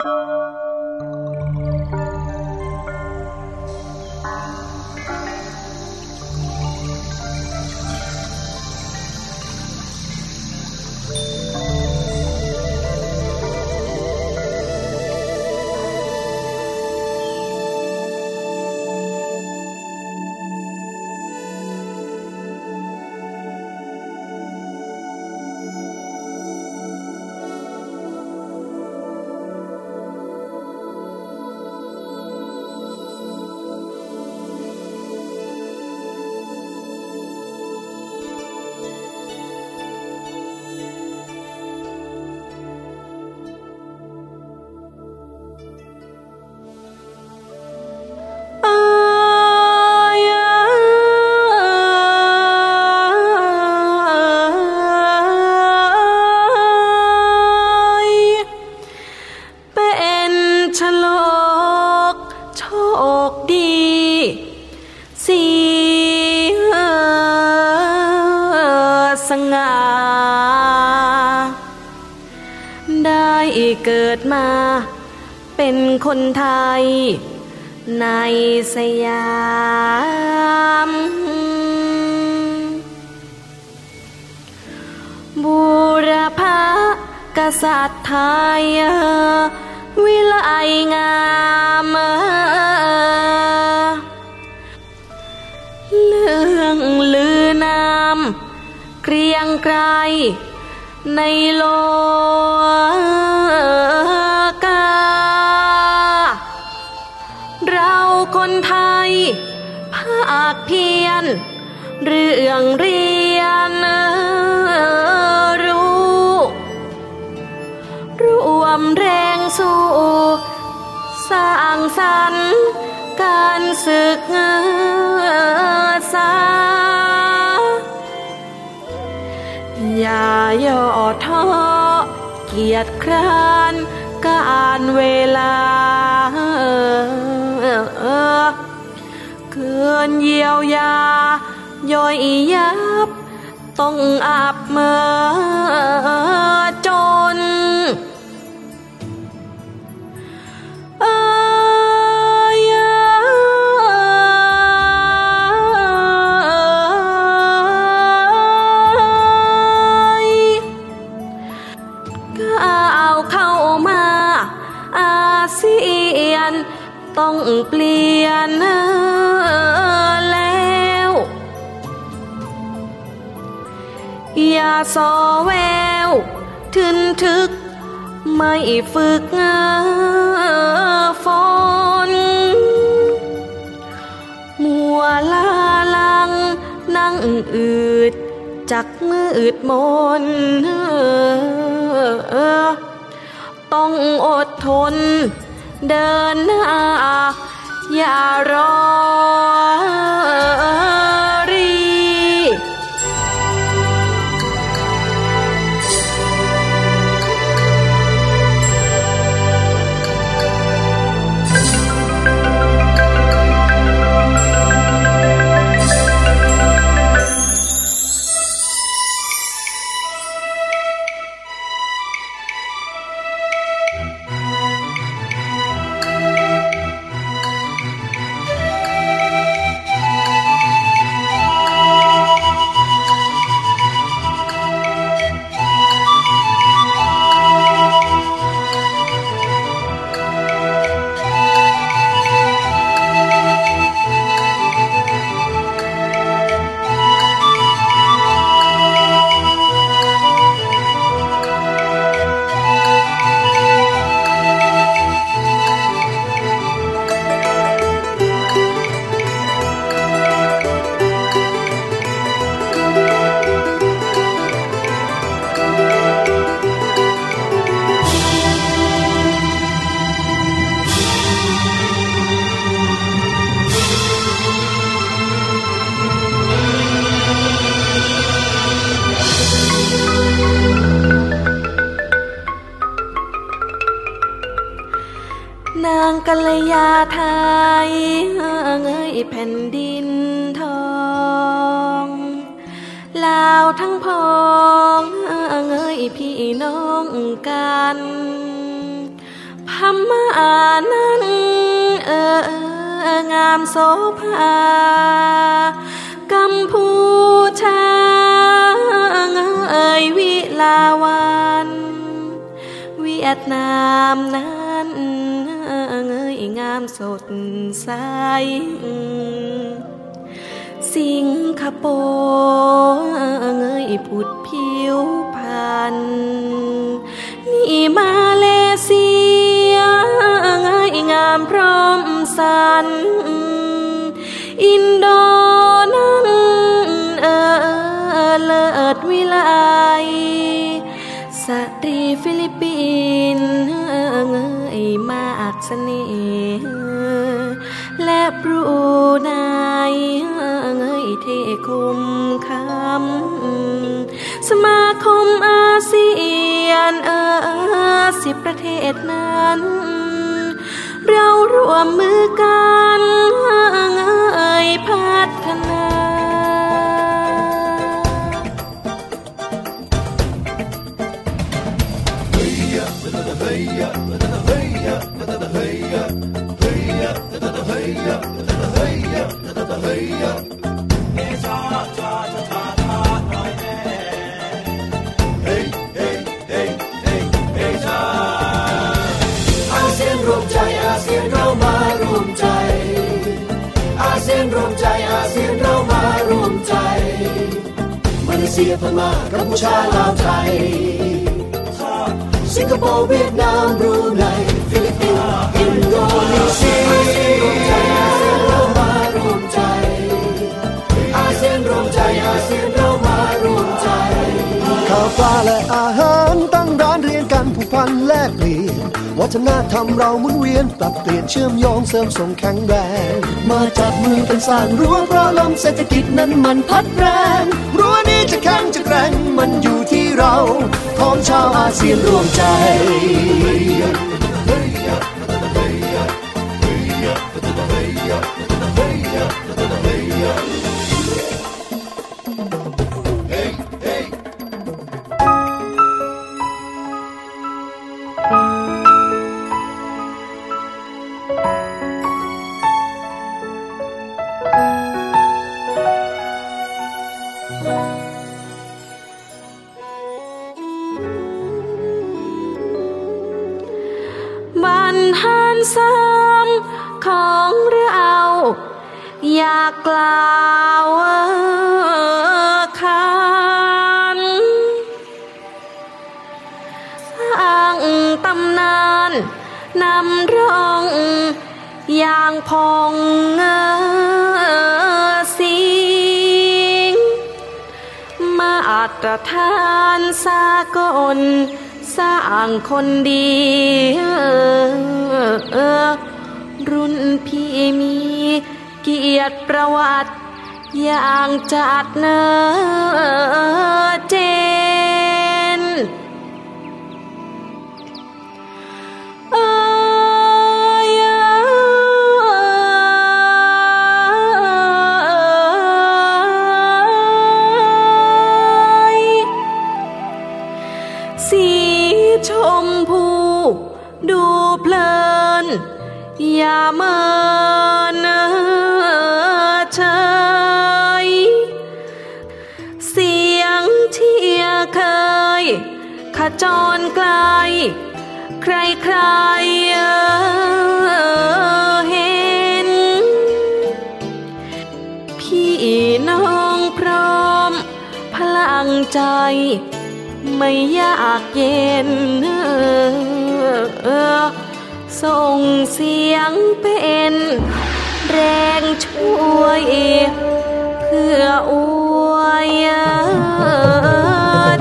เเป็นคนไทย ในสยามบูรพากษัตริย์ไทย วิไลงามเรื่องลือนามเกรียงไกรในโลกาคเพียรเรื่องเรียนรู้ รวมแรงสู้ สร้างสรรค์การศึกษา อย่าย่อท้อเกียรติคร้านการเวลา คืนเยียวยา ย่อยยับ ต้องอาบเมื่อจน สอแววทึนทึก ไม่ฝึกฝนมัวลาลังนั่งอืดจักมืดมนต้องอดทน เดินหน้าอย่ารอ นางกัลยาไทยเงยแผ่นดินทองลาวทั้งพองเงยพี่น้องกันภรรมานั้นเอองามโสภากัมพูชาเอยวิลาวัน เวียดนามนั้น งามสดใส สิงคโปร์เงยผุดผิวพันนี่มาเลเซียเงยงามพร้อมสัน อินโดนั้นเออเลิศวิไลสตรีฟิลิปปินส์เงยมากเสน่ห ประเทศนั้น เราร่วมมือกันเงยพัฒนาอา มใจอาเซียนเรามารวมใจ มาเลเซียพม่ากัมพูชาลาวไทย สิงคโปร์เวียดนามบรูไนฟิลิปปินส์อินโดนีเซียอาเซียนรวมใจอาเซียนเรามารวมใจ อาเซียนรวมใจอาเซียนเรามารวมใจข้าวปลาและอาหาร ผูกพันแลกเปลี่ยน วัฒนธรรมเราหมุนเวียน ปรับเปลี่ยนเชื่อมโยงเสริมส่งแข็งแรง มาจับมือกันสร้างรั้วเพราะลมเศรษฐกิจนั้นมันพัดแรงรั้วนี้จะแข็งจะแกร่งมันอยู่ที่เรา ของชาวอาเซียนร่วมใจ กล่าวขานสร้างตำนานนำร้องอย่างพองเงอสิงมาตรฐานสากลสร้างคนดีรุ่นพี่มี ยรติประวัติ อย่างจัดเนอเจ ขจรไกล ใครใครเอ่อเห็น พี่น้องพร้อม พลังใจ ไม่ยากเย็นส่งเสียงเป็นแรงช่วยเพื่ออวย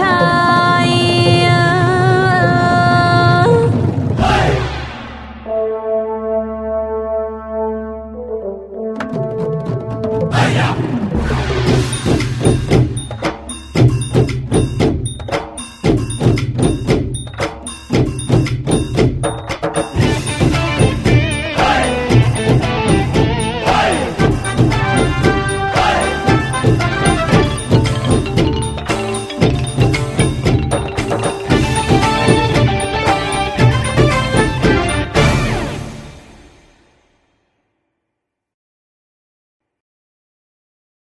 ชา